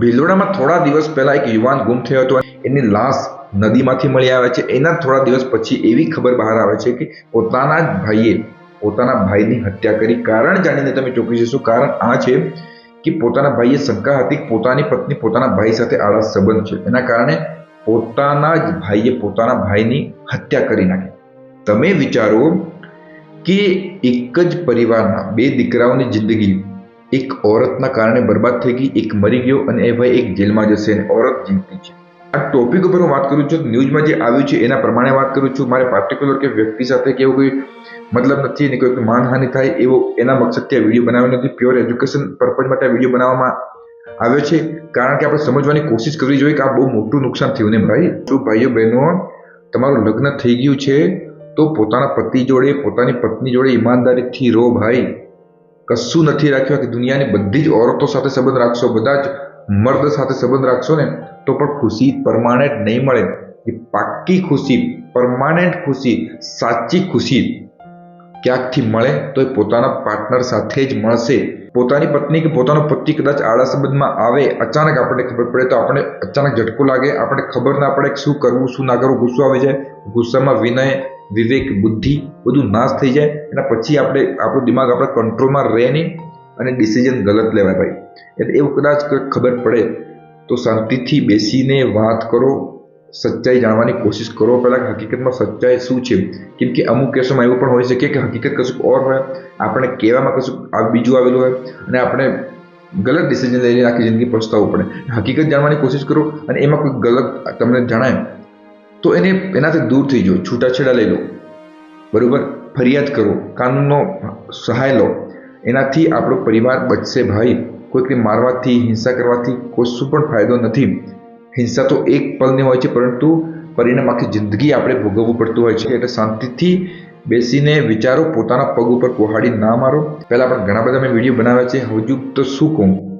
ભિલોડામાં થોડા દિવસ પહેલા એક યુવાન ગુમ થયો હતો એની લાશ નદીમાંથી મળી આવે છે. એના થોડા દિવસ પછી એવી ખબર બહાર આવે છે કે પોતાના જ ભાઈએ પોતાના ભાઈની હત્યા કરી. કારણ જાણીને તમે ચોંકી જશો. કારણ આ છે કે પોતાના ભાઈએ શંકા હતી પોતાની પત્ની પોતાના ભાઈ સાથે આળસ સંબંધ છે. એના કારણે પોતાના જ ભાઈએ પોતાના ભાઈની હત્યા કરી નાખી. તમે વિચારો કે એક જ પરિવારના બે દીકરાઓની જિંદગી એક ઓરતના કારણે બરબાદ થઈ ગઈ, એક મરી ગયો અને એ ભાઈ એક જેલમાં જશે અને ઓરત જીવતી છે. આ ટોપિક ઉપર હું વાત કરું છું ન્યૂઝમાં જે આવ્યું છે એના પ્રમાણે વાત કરું છું. મારે પાર્ટિક્યુલર કે વ્યક્તિ સાથે કે એવું કોઈ મતલબ નથી ને કોઈ માનહાનિ થાય એવો એના મકસદથી આ વીડિયો બનાવ્યો નથી. પ્યોર એજ્યુકેશન પર્પઝ માટે આ વીડિયો બનાવવામાં આવ્યો છે. કારણ કે આપણે સમજવાની કોશિશ કરવી જોઈએ કે આ બહુ મોટું નુકસાન થયું ને ભાઈ? જો ભાઈઓ બહેનો, તમારું લગ્ન થઈ ગયું છે, તો પોતાના પતિ જોડે, પોતાની પત્ની જોડે ઈમાનદારીથી રહો ભાઈ. કશું નથી રાખ્યું કે દુનિયાની બધી જ ઓરતો સાથે સંબંધ રાખશો, બધા જ મર્દ સાથે સંબંધ રાખશો ને તો પણ ખુશી પરમાનન્ટ નહીં મળે. એ પાક્કી ખુશી, પરમાનન્ટ ખુશી, સાચી ખુશી ક્યાંકથી મળે? તો એ પોતાના પાર્ટનર સાથે જ મળશે. પોતાની પત્ની કે પોતાનો પતિ કદાચ આડા સંબંધમાં આવે, અચાનક આપણને ખબર પડે, તો આપણે અચાનક ઝટકો લાગે આપણે ખબર ના પડે શું કરવું, શું ના કરવું, ગુસ્સો આવી જાય. ગુસ્સામાં વિનય વિવેક, બુદ્ધિ બધું નાશ થઈ જાય એના પછી આપણે, આપણું દિમાગ આપણે કંટ્રોલમાં રહે નહીં અને ડિસિઝન ગલત લેવાય ભાઈ. એટલે એવું કદાચ ખબર પડે તો શાંતિથી બેસીને વાત કરો, સચ્ચાઈ જાણવાની કોશિશ કરો. પહેલાં હકીકતમાં સચ્ચાઈ શું છે? કેમ કે અમુક કેસોમાં એવું પણ હોઈ શકે કે હકીકત કશુંક ઓર હોય આપણે કહેવામાં કશુંક બીજું આવેલું હોય અને આપણે ગલત ડિસિઝન લઈને આખી જિંદગી પછતાવવું પડે. હકીકત જાણવાની કોશિશ કરો અને એમાં કોઈ ગલત તમને જણાય તો એને એનાથી દૂર થઈ જાઓ છૂટાછેડા લઈ લો. બરાબર? ફરિયાદ કરો. કાનૂનનો સહાય લો. એનાથી આપણો પરિવાર બચશે ભાઈ. કોઈકને મારવાથી, હિંસા કરવાથી કશું પણ ફાયદો નથી. હિંસા તો એક પલની હોય છે, પરંતુ પરિણામ આખી જિંદગી આપણે ભોગવવું પડતું હોય છે. એટલે શાંતિથી બેસીને વિચારો, પોતાના પગ ઉપર કુહાડી ના મારો. પહેલાં પણ ઘણા બધા મેં વીડિયો બનાવ્યા છે. હજુ તો શું કહું?